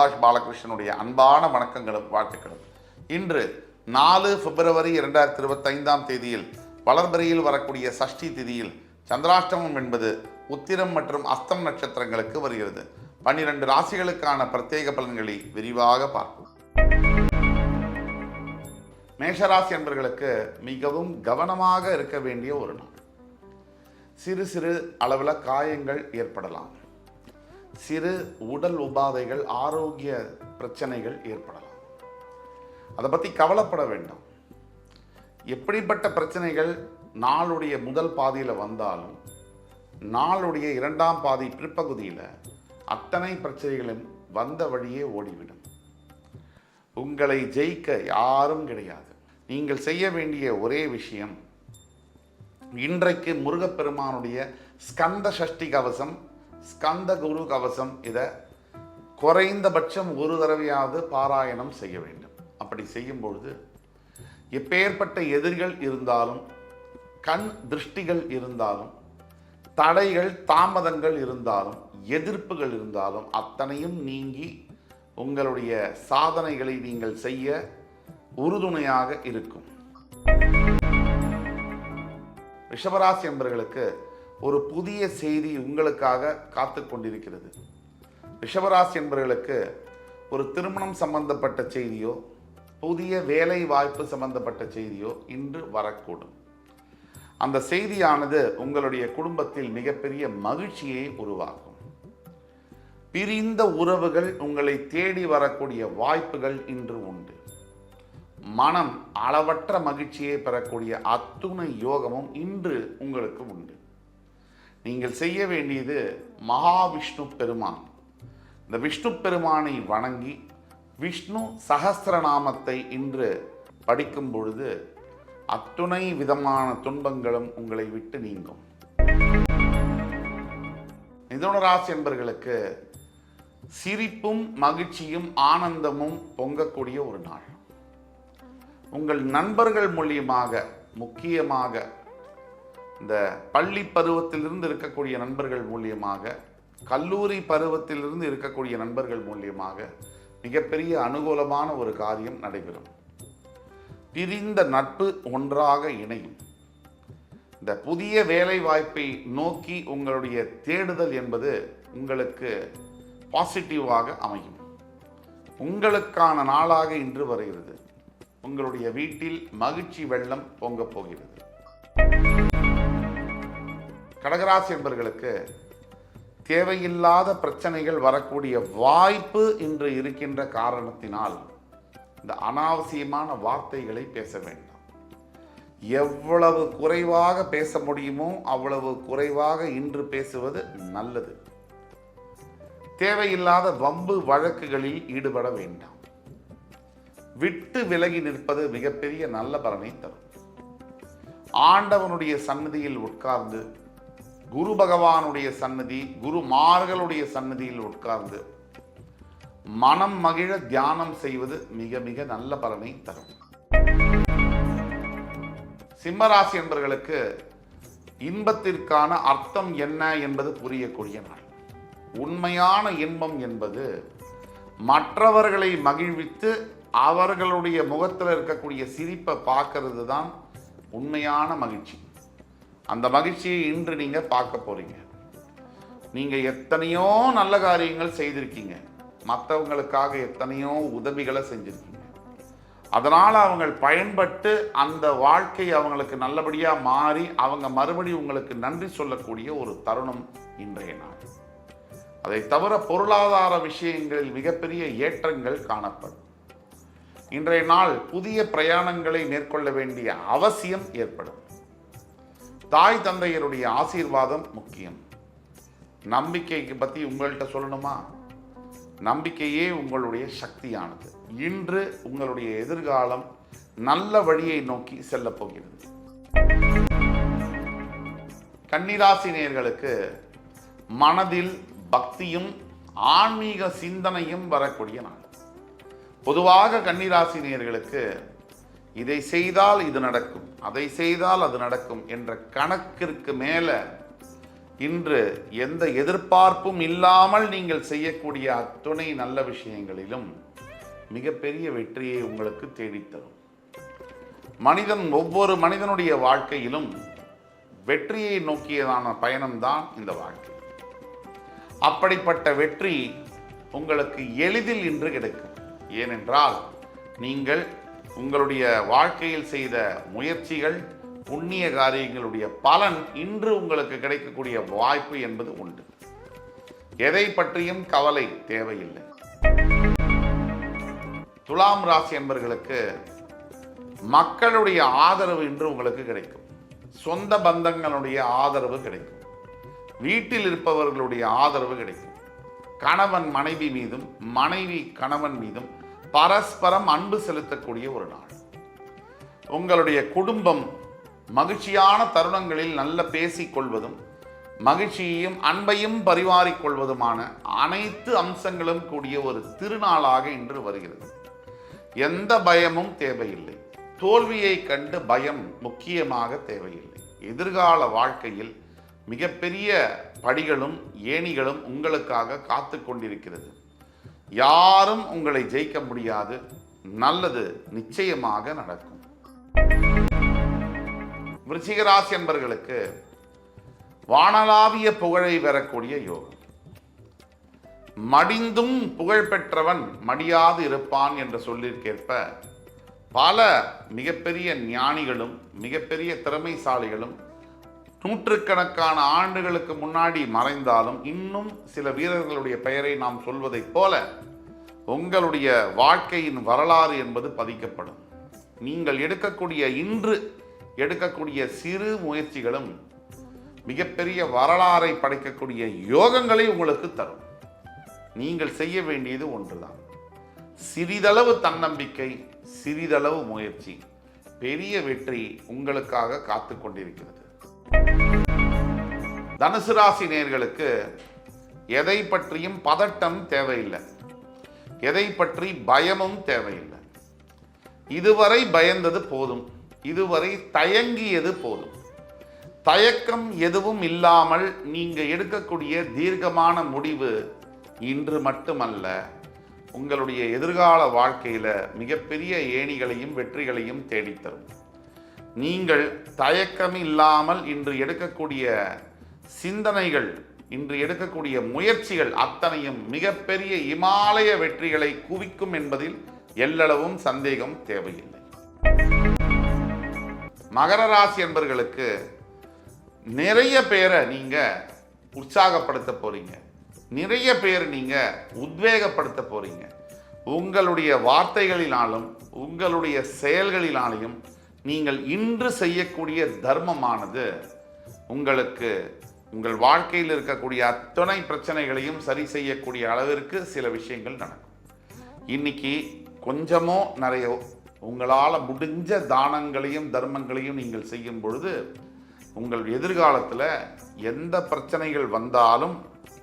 சுபாஷ் பாலகிருஷ்ணனுடைய அன்பான வணக்கங்களும் வாழ்த்துக்களும். இன்று நாலு பிப்ரவரி இரண்டாயிரத்தி இருபத்தைந்தாம் தேதியில் வளர்பிறையில் வரக்கூடிய சஷ்டி திதியில் சந்திராஷ்டமம் என்பது உத்திரம் மற்றும் அஸ்தம் நட்சத்திரங்களுக்கு வருகிறது. பன்னிரண்டு ராசிகளுக்கான பிரத்யேக பலன்களை விரிவாக பார்ப்போம். மேஷராசி அன்பர்களுக்கு மிகவும் கவனமாக இருக்க வேண்டிய ஒரு நாள். சிறு சிறு அளவில் காயங்கள் ஏற்படலாம். சிறு உடல் உபாதைகள் ஆரோக்கிய பிரச்சனைகள் ஏற்படலாம். அதை பற்றி கவலைப்பட வேண்டாம். எப்படிப்பட்ட பிரச்சனைகள் நாளுடைய முதல் பாதியில் வந்தாலும் நாளுடைய இரண்டாம் பாதி பிற்பகுதியில் அத்தனை பிரச்சனைகளும் வந்த வழியே ஓடிவிடும். உங்களை ஜெயிக்க யாரும் கிடையாது. நீங்கள் செய்ய வேண்டிய ஒரே விஷயம் இன்றைக்கு முருகப்பெருமானுடைய ஸ்கந்த சஷ்டி கவசம் ஸ்கந்த குரு கவசம் இதை குறைந்தபட்சம் ஒரு தடவையாவது பாராயணம் செய்ய வேண்டும். அப்படி செய்யும் பொழுது எப்பேற்பட்ட எதிர்கள் இருந்தாலும் கண் திருஷ்டிகள் இருந்தாலும் தடைகள் தாமதங்கள் இருந்தாலும் எதிர்ப்புகள் இருந்தாலும் அத்தனையும் நீங்கி உங்களுடைய சாதனைகளை நீங்கள் செய்ய உறுதுணையாக இருக்கும். ரிஷபராசி என்பவர்களுக்கு ஒரு புதிய செய்தி உங்களுக்காக காத்து கொண்டிருக்கிறது ரிஷபராசி என்பவர்களுக்கு ஒரு திருமணம் சம்பந்தப்பட்ட செய்தியோ புதிய வேலை வாய்ப்பு சம்பந்தப்பட்ட செய்தியோ இன்று வரக்கூடும். அந்த செய்தியானது உங்களுடைய குடும்பத்தில் மிகப்பெரிய மகிழ்ச்சியை உருவாக்கும். பிரிந்த உறவுகள் உங்களை தேடி வரக்கூடிய வாய்ப்புகள் இன்று உண்டு. மனம் அளவற்ற மகிழ்ச்சியை பெறக்கூடிய அத்துணை யோகமும் இன்று உங்களுக்கு உண்டு. நீங்கள் செய்ய வேண்டியது மகாவிஷ்ணு பெருமான். இந்த விஷ்ணு பெருமானை வணங்கி விஷ்ணு சகஸ்திரநாமத்தை இன்று படிக்கும் பொழுது அத்துணை விதமான துன்பங்களும் உங்களை விட்டு நீங்கும். மிதுனராசி என்பர்களுக்கு சிரிப்பும் மகிழ்ச்சியும் ஆனந்தமும் பொங்கக்கூடிய ஒரு நாள். உங்கள் நண்பர்கள் மூலியமாக முக்கியமாக இந்த பள்ளி பருவத்திலிருந்து இருக்கக்கூடிய நண்பர்கள் மூலியமாக கல்லூரி பருவத்திலிருந்து இருக்கக்கூடிய நண்பர்கள் மூலியமாக மிகப்பெரிய அனுகூலமான ஒரு காரியம் நடைபெறும். பிரிந்த நட்பு ஒன்றாக இணையும். இந்த புதிய வேலை வாய்ப்பை நோக்கி உங்களுடைய தேடுதல் என்பது உங்களுக்கு பாசிட்டிவாக அமையும். உங்களுக்கான நாளாக இன்று வருகிறது. உங்களுடைய வீட்டில் மகிழ்ச்சி வெள்ளம் பொங்கப் போகிறது. கடகராசி என்பர்களுக்கு தேவையில்லாத பிரச்சனைகள் வரக்கூடிய வாய்ப்பு இன்று இருக்கின்ற காரணத்தினால் இந்த அனாவசியமான வார்த்தைகளை பேச வேண்டாம். எவ்வளவு குறைவாக பேச முடியுமோ அவ்வளவு குறைவாக இன்று பேசுவது நல்லது. தேவையில்லாத வம்பு வழக்குகளில் ஈடுபட வேண்டாம். விட்டு விலகி நிற்பது மிகப்பெரிய நல்ல பலனை தரும். ஆண்டவனுடைய சன்னதியில் உட்கார்ந்து குரு பகவானுடைய சன்னதி குருமார்களுடைய சன்னதியில் உட்கார்ந்து மனம் மகிழ தியானம் செய்வது மிக மிக நல்ல பலனை தரும். சிம்மராசி என்பர்களுக்கு இன்பத்திற்கான அர்த்தம் என்ன என்பது புரியக்கூடிய நாள். உண்மையான இன்பம் என்பது மற்றவர்களை மகிழ்வித்து அவர்களுடைய முகத்தில் இருக்கக்கூடிய சிரிப்பை பார்க்கறது தான் உண்மையான மகிழ்ச்சி. அந்த மகிழ்ச்சியை இன்று நீங்கள் பார்க்க போறீங்க. நீங்கள் எத்தனையோ நல்ல காரியங்கள் செய்திருக்கீங்க. மற்றவங்களுக்காக எத்தனையோ உதவிகளை செஞ்சிருக்கீங்க. அதனால் அவங்க பயன்பட்டு அந்த வாழ்க்கை அவங்களுக்கு நல்லபடியாக மாறி அவங்க மறுபடியும் உங்களுக்கு நன்றி சொல்லக்கூடிய ஒரு தருணம் இன்றைய நாள். அதை தவிர பொருளாதார விஷயங்களில் மிகப்பெரிய ஏற்றங்கள் காணப்படும். இன்றைய நாள் புதிய பிரயாணங்களை மேற்கொள்ள வேண்டிய அவசியம் ஏற்படும். தாய் தந்தையருடைய ஆசீர்வாதம் முக்கியம். நம்பிக்கைக்கு பற்றி உங்கள்கிட்ட சொல்லணுமா? நம்பிக்கையே உங்களுடைய சக்தியானது. இன்று உங்களுடைய எதிர்காலம் நல்ல வழியை நோக்கி செல்லப் போகிறது. கன்னிராசி மனதில் பக்தியும் ஆன்மீக சிந்தனையும் வரக்கூடிய நாள். பொதுவாக கன்னிராசினியர்களுக்கு இதை செய்தால் இது நடக்கும் அதை செய்தால் அது நடக்கும் என்ற கணக்கிற்கு மேலே இன்று எந்த எதிர்பார்ப்பும் இல்லாமல் நீங்கள் செய்யக்கூடிய அத்துணை நல்ல விஷயங்களிலும் மிகப்பெரிய வெற்றியை உங்களுக்கு தேடித்தரும். மனிதன் ஒவ்வொரு மனிதனுடைய வாழ்க்கையிலும் வெற்றியை நோக்கியதான பயணம்தான் இந்த வாழ்க்கை. அப்படிப்பட்ட வெற்றி உங்களுக்கு எளிதில் இன்று கிடைக்கும். ஏனென்றால் நீங்கள் உங்களுடைய வாழ்க்கையில் செய்த முயற்சிகள் புண்ணிய காரியங்களுடைய பலன் இன்று உங்களுக்கு கிடைக்கக்கூடிய வாய்ப்பு என்பது உண்டு. எதை பற்றியும் கவலை தேவையில்லை. துலாம் ராசி என்பர்களுக்கு மக்களுடைய ஆதரவு இன்று உங்களுக்கு கிடைக்கும். சொந்த பந்தங்களுடைய ஆதரவு கிடைக்கும். வீட்டில் இருப்பவர்களுடைய ஆதரவு கிடைக்கும். கணவன் மனைவி மீதும் மனைவி கணவன் மீதும் பரஸ்பரம் அன்பு செலுத்தக்கூடிய ஒரு நாள். உங்களுடைய குடும்பம் மகிழ்ச்சியான தருணங்களில் நல்ல பேசிக்கொள்வதும் மகிழ்ச்சியையும் அன்பையும் பரிமாறிக்கொள்வதுமான அனைத்து அம்சங்களும் கூடிய ஒரு திருநாளாக இன்று வருகிறது. எந்த பயமும் தேவையில்லை. தோல்வியை கண்டு பயம் முக்கியமாக தேவையில்லை. எதிர்கால வாழ்க்கையில் மிகப்பெரிய படிகளும் ஏணிகளும் உங்களுக்காக காத்து கொண்டிருக்கிறது யாரும் உங்களை ஜெயிக்க முடியாது. நல்லது நிச்சயமாக நடக்கும். விருச்சிகராசி என்பர்களுக்கு வானளாவிய புகழை பெறக்கூடிய யோகம். மடிந்தும் புகழ் பெற்றவன் மடியாது இருப்பான் என்ற சொல்லிற்கேற்ப பல மிகப்பெரிய ஞானிகளும் மிகப்பெரிய திறமைசாலிகளும் நூற்றுக்கணக்கான ஆண்டுகளுக்கு முன்னாடி மறைந்தாலும் இன்னும் சில வீரர்களுடைய பெயரை நாம் சொல்வதைப் போல உங்களுடைய வாழ்க்கையின் வரலாறு என்பது பதிக்கப்படும். நீங்கள் எடுக்கக்கூடிய இன்று எடுக்கக்கூடிய சிறு முயற்சிகளும் மிகப்பெரிய வரலாறை படைக்கக்கூடிய யோகங்களை உங்களுக்கு தரும். நீங்கள் செய்ய வேண்டியது ஒன்றுதான். சிறிதளவு தன்னம்பிக்கை சிறிதளவு முயற்சி பெரிய வெற்றி உங்களுக்காக காத்து கொண்டிருக்கிறது. தனுசு ராசி நேர்களுக்கு எதை பற்றியும் பதட்டம் தேவையில்லை. எதை பற்றி பயமும் தேவையில்லை. இதுவரை பயந்தது போதும். இதுவரை தயங்கியது போதும். தயக்கம் எதுவும் இல்லாமல் நீங்கள் எடுக்கக்கூடிய தீர்க்கமான முடிவு இன்று மட்டுமல்ல உங்களுடைய எதிர்கால வாழ்க்கையில் மிகப்பெரிய ஏணிகளையும் வெற்றிகளையும் தேடித்தரும். நீங்கள் தயக்கம் இல்லாமல் இன்று எடுக்கக்கூடிய சிந்தனைகள் இன்று எடுக்கக்கூடிய முயற்சிகள் அத்தனையும் மிகப்பெரிய இமாலய வெற்றிகளை குவிக்கும் என்பதில் எல்லளவும் சந்தேகம் தேவையில்லை. மகர ராசி என்பர்களுக்கு நிறைய பேரை நீங்க உற்சாகப்படுத்த போறீங்க. நிறைய பேர் நீங்க உத்வேகப்படுத்த போறீங்க. உங்களுடைய வார்த்தைகளினாலும் உங்களுடைய செயல்களினாலையும் நீங்கள் இன்று செய்யக்கூடிய தர்மமானது உங்களுக்கு உங்கள் வாழ்க்கையில் இருக்கக்கூடிய அத்தனை பிரச்சனைகளையும் சரி செய்யக்கூடிய அளவிற்கு சில விஷயங்கள் நடக்கும். இன்னைக்கு கொஞ்சமோ நிறையோ உங்களால் முடிஞ்ச தானங்களையும் தர்மங்களையும் நீங்கள் செய்யும் பொழுது உங்கள் எதிர்காலத்தில் எந்த பிரச்சனைகள் வந்தாலும்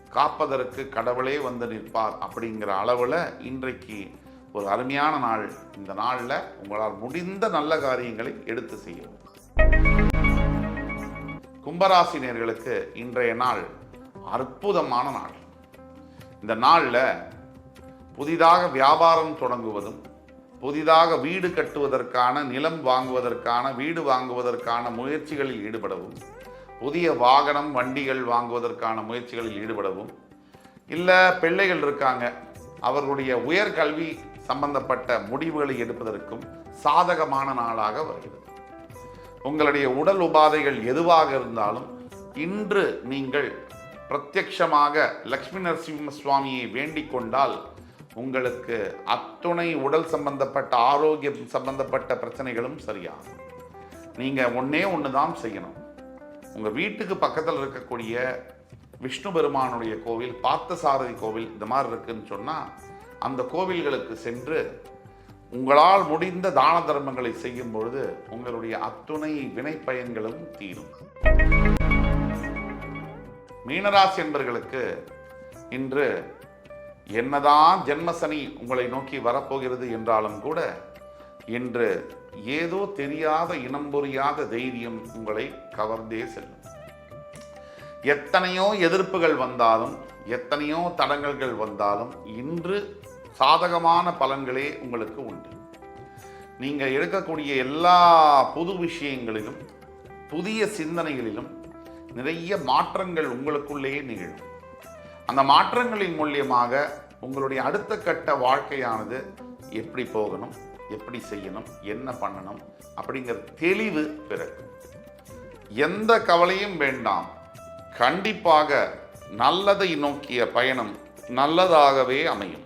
காப்பதற்கு கடவுளே வந்து நிற்பார் அப்படிங்கிற அளவில் இன்றைக்கு ஒரு அருமையான நாள். இந்த நாளில் உங்களால் முடிந்த நல்ல காரியங்களை எடுத்து செய்யவும் கும்பராசி நேர்களுக்கு இன்றைய நாள் அற்புதமான நாள். இந்த நாளில் புதிதாக வியாபாரம் தொடங்குவதும் புதிதாக வீடு கட்டுவதற்கான நிலம் வாங்குவதற்கான வீடு வாங்குவதற்கான முயற்சிகளில் ஈடுபடவும் புதிய வாகனம் வண்டிகள் வாங்குவதற்கான முயற்சிகளில் ஈடுபடவும் இல்லை பிள்ளைகள் இருக்காங்க அவர்களுடைய உயர்கல்வி சம்பந்தப்பட்ட முடிவுகளை எடுப்பதற்கும் சாதகமான நாளாக வருகிறது. உங்களுடைய உடல் உபாதைகள் எதுவாக இருந்தாலும் இன்று நீங்கள் பிரத்யக்ஷமாக லக்ஷ்மி நரசிம்ம சுவாமியை வேண்டிக் கொண்டால் உங்களுக்கு அத்துணை உடல் சம்பந்தப்பட்ட ஆரோக்கியம் சம்பந்தப்பட்ட பிரச்சனைகளும் சரியாகும். நீங்கள் ஒன்றே ஒன்று தான் செய்யணும். உங்கள் வீட்டுக்கு பக்கத்தில் இருக்கக்கூடிய விஷ்ணு பெருமானுடைய கோவில் பார்த்தசாரதி கோவில் இந்த மாதிரி இருக்குன்னு சொன்னால் அந்த கோவில்களுக்கு சென்று உங்களால் முடிந்த தான தர்மங்களை செய்யும் பொழுது உங்களுடைய அத்துணை வினை பயன்களும் தீரும். மீனராசி என்பர்களுக்கு இன்று என்னதான் ஜென்மசனி உங்களை நோக்கி வரப்போகிறது என்றாலும் கூட இன்று ஏதோ தெரியாத இனம் புரியாத தைரியம் உங்களை கவர்ந்தே செல்லும். எத்தனையோ எதிர்ப்புகள் வந்தாலும் எத்தனையோ தடங்கல்கள் வந்தாலும் இன்று சாதகமான பலன்களே உங்களுக்கு உண்டு. நீங்கள் எடுக்கக்கூடிய எல்லா புது விஷயங்களிலும் புதிய சிந்தனைகளிலும் நிறைய மாற்றங்கள் உங்களுக்குள்ளேயே நிகழும். அந்த மாற்றங்களின் மூலியமாக உங்களுடைய அடுத்த கட்ட வாழ்க்கையானது எப்படி போகணும் எப்படி செய்யணும் என்ன பண்ணணும் அப்படிங்கிற தெளிவு பிறக்கும். எந்த கவலையும் வேண்டாம். கண்டிப்பாக நல்லதை நோக்கிய பயணம் நல்லதாகவே அமையும்.